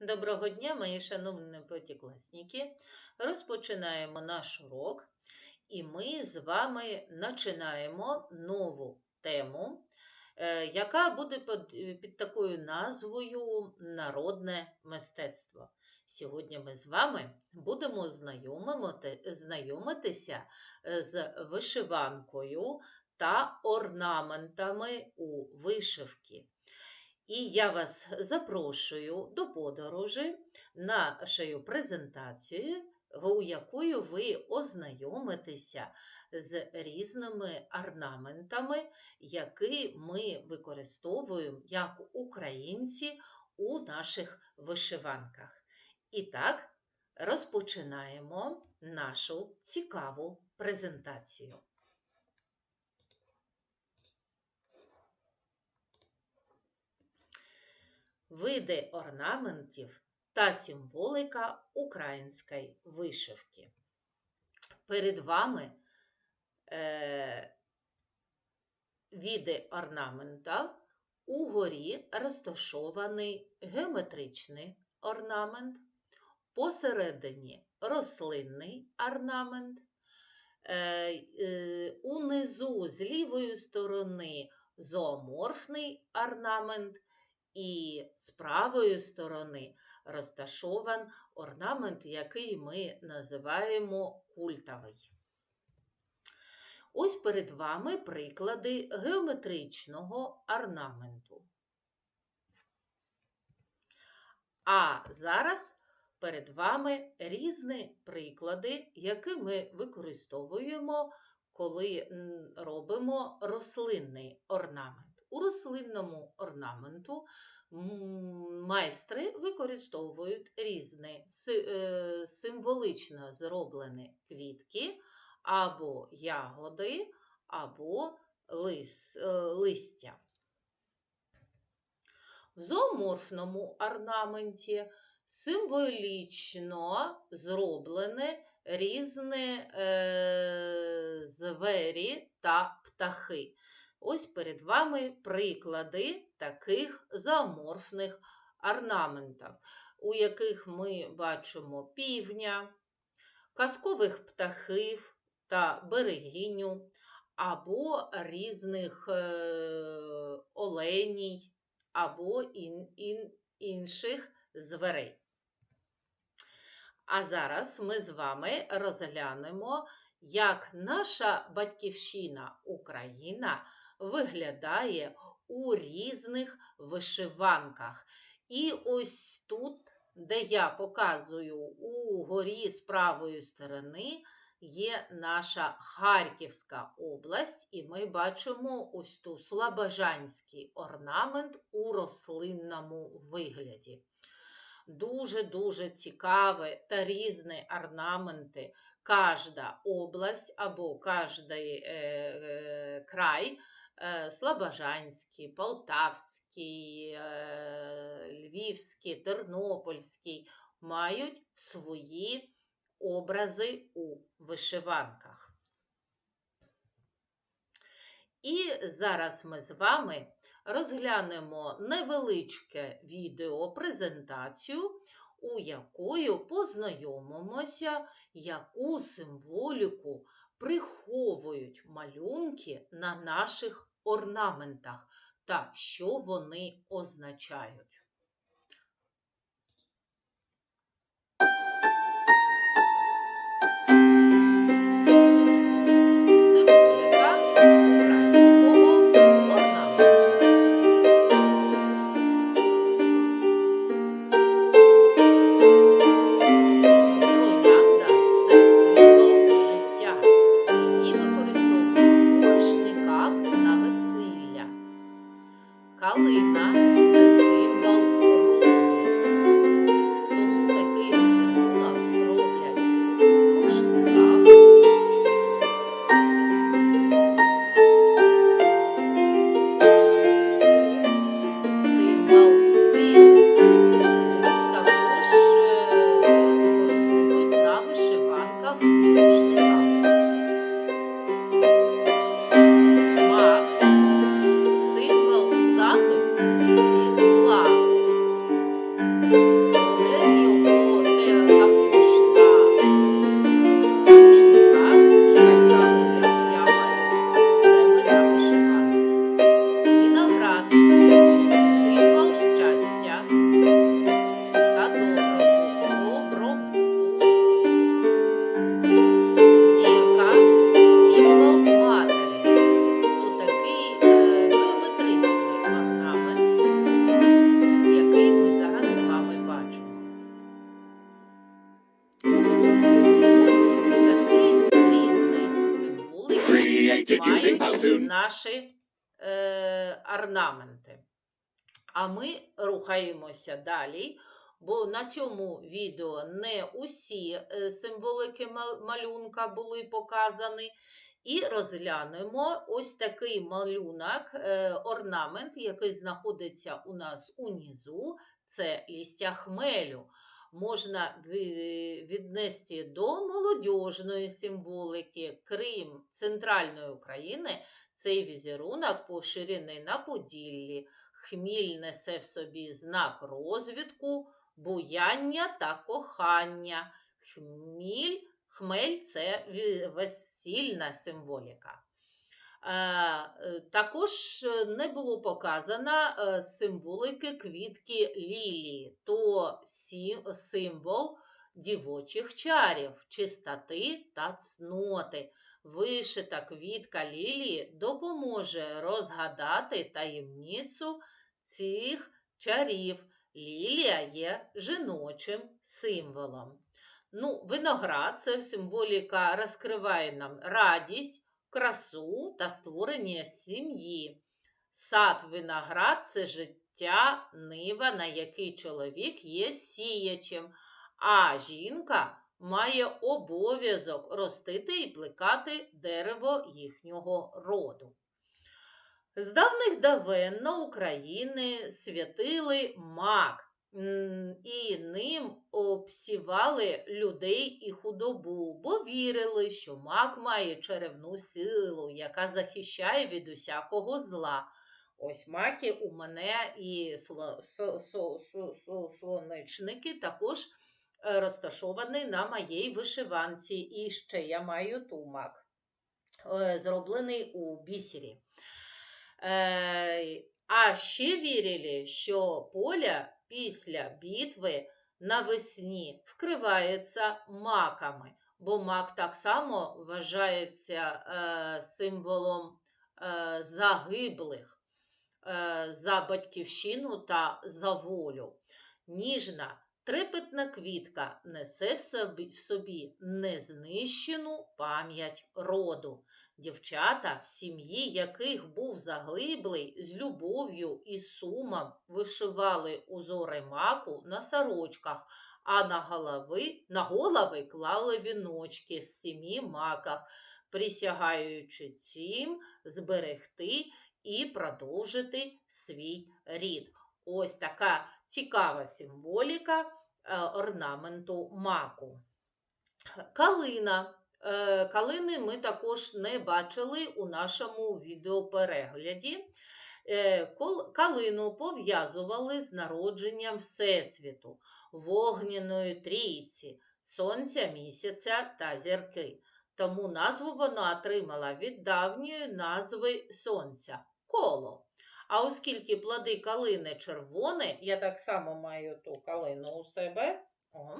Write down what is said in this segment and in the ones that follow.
Доброго дня, мої шановні п'ятикласники. Розпочинаємо наш урок, і ми з вами починаємо нову тему, е, яка буде під, такою назвою Народне мистецтво. Сьогодні ми з вами будемо знайомитися е, з вишиванкою та орнаментами у вишивки. І я вас запрошую до подорожі нашою презентацією, у якою ви ознайомитеся з різними орнаментами, які ми використовуємо як українці у наших вишиванках. І так, розпочинаємо нашу цікаву презентацію. Види орнаментів та символика української вишивки. Перед вами е, види орнамента. Угорі розташований геометричний орнамент, посередині рослинний орнамент, е, е, унизу з лівої сторони зооморфний орнамент, і з правої сторони розташован орнамент, який ми називаємо культовий. Ось перед вами приклади геометричного орнаменту. А зараз перед вами різні приклади, які ми використовуємо, коли робимо рослинний орнамент. У рослинному орнаменту майстри використовують різні е, символично зроблені квітки або ягоди, або лис, е, листя. В зооморфному орнаменті символічно зроблені різні е, звері та птахи. Ось перед вами приклади таких зооморфних орнаментів, у яких ми бачимо півня, казкових птахів та берегиню, або різних е, оленій, або ін, ін, інших зверей. А зараз ми з вами розглянемо, як наша батьківщина Україна виглядає у різних вишиванках. І ось тут, де я показую у горі з правої сторони, є наша Харківська область, і ми бачимо ось тут слабожанський орнамент у рослинному вигляді. Дуже-дуже цікаві та різні орнаменти. Кожна область або кожен е, е, край Слобожанський, Полтавський, е, Львівський, Тернопільський мають свої образи у вишиванках. І зараз ми з вами розглянемо невеличке відео презентацію, у якою познайомимося, яку символіку приховують малюнки на наших орнаментах та що вони означають. А ми рухаємося далі, бо на цьому відео не усі е, символики мал- малюнка були показані. І розглянемо ось такий малюнок, е, орнамент, який знаходиться у нас унизу. Це лістя хмелю. Можна віднести до молодіжної символики. Крім центральної України, цей візерунок поширений на Поділлі. Хміль несе в собі знак розвідку, буяння та кохання. Хміль, хмель це весільна символіка. Е, е, Також е, не було показано символики квітки лілії, то символ дівочих чарів, чистоти та цноти. Вишита квітка лілії допоможе розгадати таємницю цих чарів. Лілія є жіночим символом. Ну, виноград це символіка розкриває нам радість, красу та створення сім'ї. Сад виноград це життя нива, на який чоловік є сіячем, а жінка має обов'язок ростити і плекати дерево їхнього роду. З давних давен на Україні святили мак, і ним обсівали людей і худобу, бо вірили, що мак має чарівну силу, яка захищає від усякого зла. Ось маки у мене і сонечники також розташований на моїй вишиванці. І ще я маю тумак, е, зроблений у бісері. Е, А ще вірили, що поля після битви навесні вкривається маками, бо мак так само вважається е, символом е, загиблих е, за батьківщину та за волю. Ніжна, трепетна квітка несе в собі, незнищену пам'ять роду. Дівчата, в сім'ї яких був заглиблий, з любов'ю і сумом вишивали узори маку на сорочках, а на голови, на голови клали віночки з сім'ї маків, присягаючи цим зберегти і продовжити свій рід. Ось така цікава символіка орнаменту маку. Калина. Е, Калини ми також не бачили у нашому відеоперегляді. Е, Калину пов'язували з народженням Всесвіту, вогняної трійці, сонця, місяця та зірки. Тому назву вона отримала від давньої назви сонця коло. А оскільки плоди калини червоні, я так само маю ту калину у себе. О.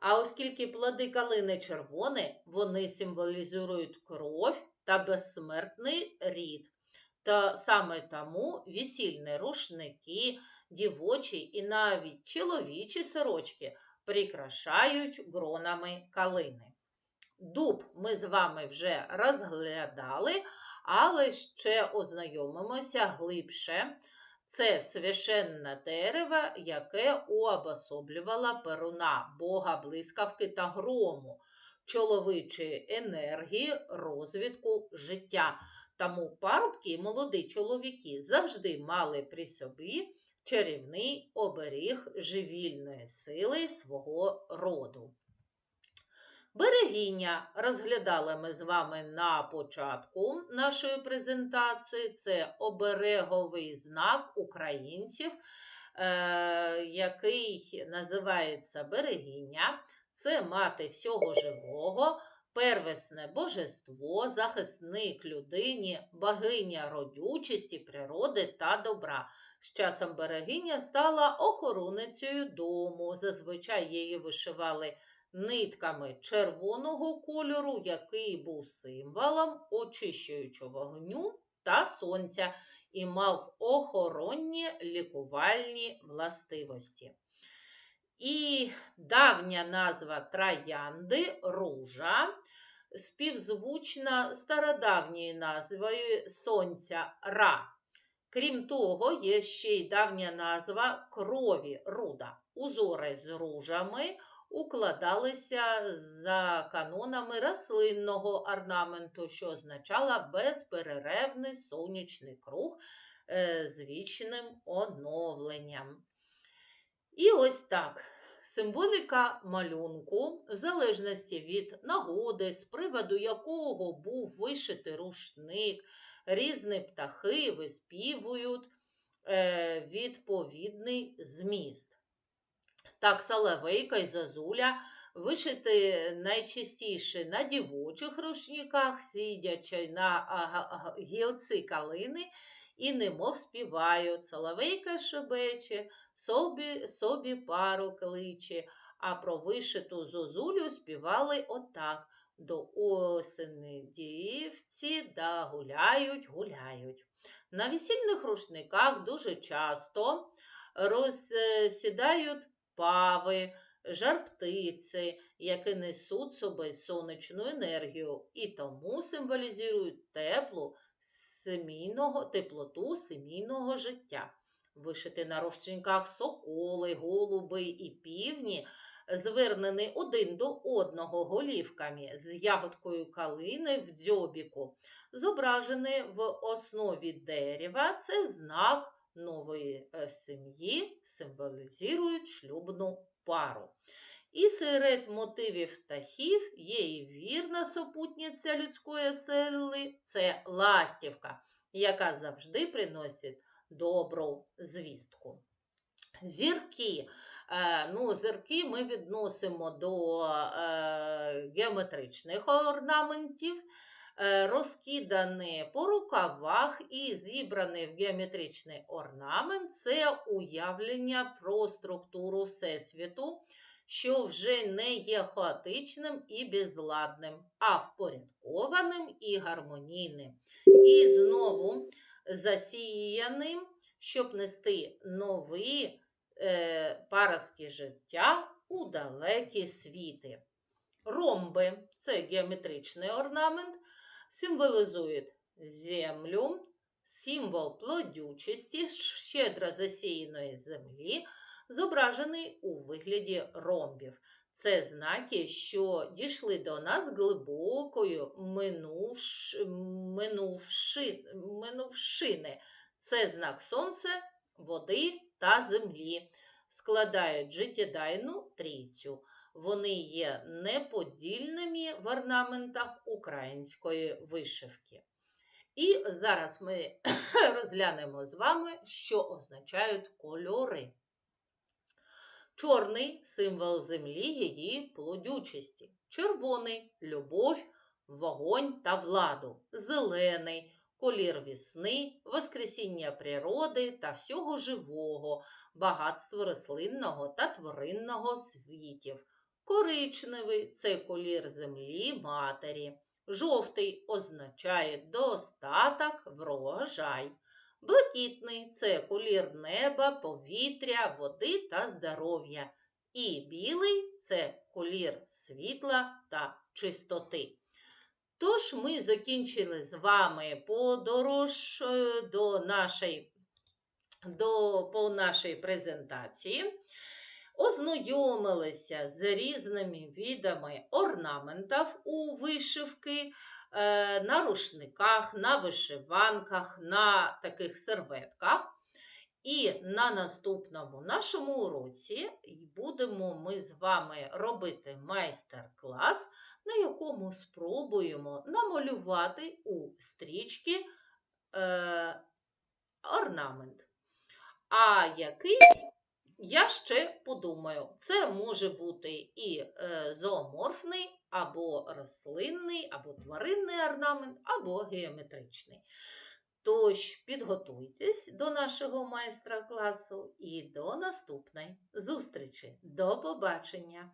А оскільки плоди калини червоні, вони символізують кров та безсмертний рід. Та саме тому весільні рушники, дівочі і навіть чоловічі сорочки прикрашають гронами калини. Дуб ми з вами вже розглядали, але ще ознайомимося глибше. Це священне дерево, яке уособлювало перуна, бога блискавки та грому, чоловічої енергії, розвитку життя. Тому парубки і молоді чоловіки завжди мали при собі чарівний оберіг живільної сили свого роду. Берегіння розглядали ми з вами на початку нашої презентації. Це обереговий знак українців, е, який називається берегіння. Це мати всього живого, первісне божество, захисник людині, богиня родючості, природи та добра. З часом берегиня стала охороницею дому. Зазвичай її вишивали нитками червоного кольору, який був символом очищуючого вогню та сонця і мав охоронні лікувальні властивості. І давня назва троянди ружа співзвучна стародавньою назвою сонця Ра. Крім того, є ще й давня назва крові руда. Узори з ружами укладалися за канонами рослинного орнаменту, що означала безперервний сонячний круг е, з вічним оновленням. І ось так. Символіка малюнку, в залежності від нагоди, з приводу якого був вишитий рушник, різні птахи виспівують е, відповідний зміст. Так, Соловейка і Зазуля вишити найчастіше на дівочих рушниках, сидячи на гілці калини, і немов співають. Соловейка шебече, собі, собі пару кличе, а про вишиту зозулю співали отак. До осени дівці да гуляють, гуляють. На весільних рушниках дуже часто розсідають пави, жар-птиці, які несуть собі сонячну енергію і тому символізують теплу семійного, теплоту сімейного життя. Вишити на рушниках соколи, голуби і півні, звернені один до одного голівками з ягодкою калини в дзьобіку, зображені в основі дерева, це знак нової е, сім'ї, символізують шлюбну пару. І серед мотивів птахів є і вірна супутниця людської сели це ластівка, яка завжди приносить добру звістку. Зірки. Е, Ну, зірки ми відносимо до е, геометричних орнаментів, е, розкидані по рукавах і зібраний в геометричний орнамент це уявлення про структуру Всесвіту, що вже не є хаотичним і безладним, а впорядкованим і гармонійним. І знову засіяним, щоб нести нові е, паростки життя у далекі світи. Ромби це геометричний орнамент, символізують землю, символ плодючості, щедро засіяної землі, зображений у вигляді ромбів. Це знаки, що дійшли до нас глибокою минувш... минувши... минувшини. Це знак сонця, води та землі. Складають життєдайну трійцю. Вони є неподільними в орнаментах української вишивки. І зараз ми розглянемо з вами, що означають кольори. Чорний символ землі, її плодючості. Червоний любов, вогонь та владу. Зелений колір весни, воскресіння природи та всього живого, багатство рослинного та тваринного світів. Коричневий це колір землі матері. Жовтий означає достаток, врожай. Блакитний це колір неба, повітря, води та здоров'я. І білий це колір світла та чистоти. Тож ми закінчили з вами подорож е, до нашої, до, по нашій презентації. Ознайомилися з різними видами орнаментів у вишивки, е, на рушниках, на вишиванках, на таких серветках. І на наступному нашому уроці будемо ми з вами робити майстер-клас, на якому спробуємо намалювати у стрічки е, орнамент. А який я ще подумаю, це може бути і е, зооморфний, або рослинний, або тваринний орнамент, або геометричний. Тож підготуйтесь до нашого майстра класу і до наступної зустрічі. До побачення!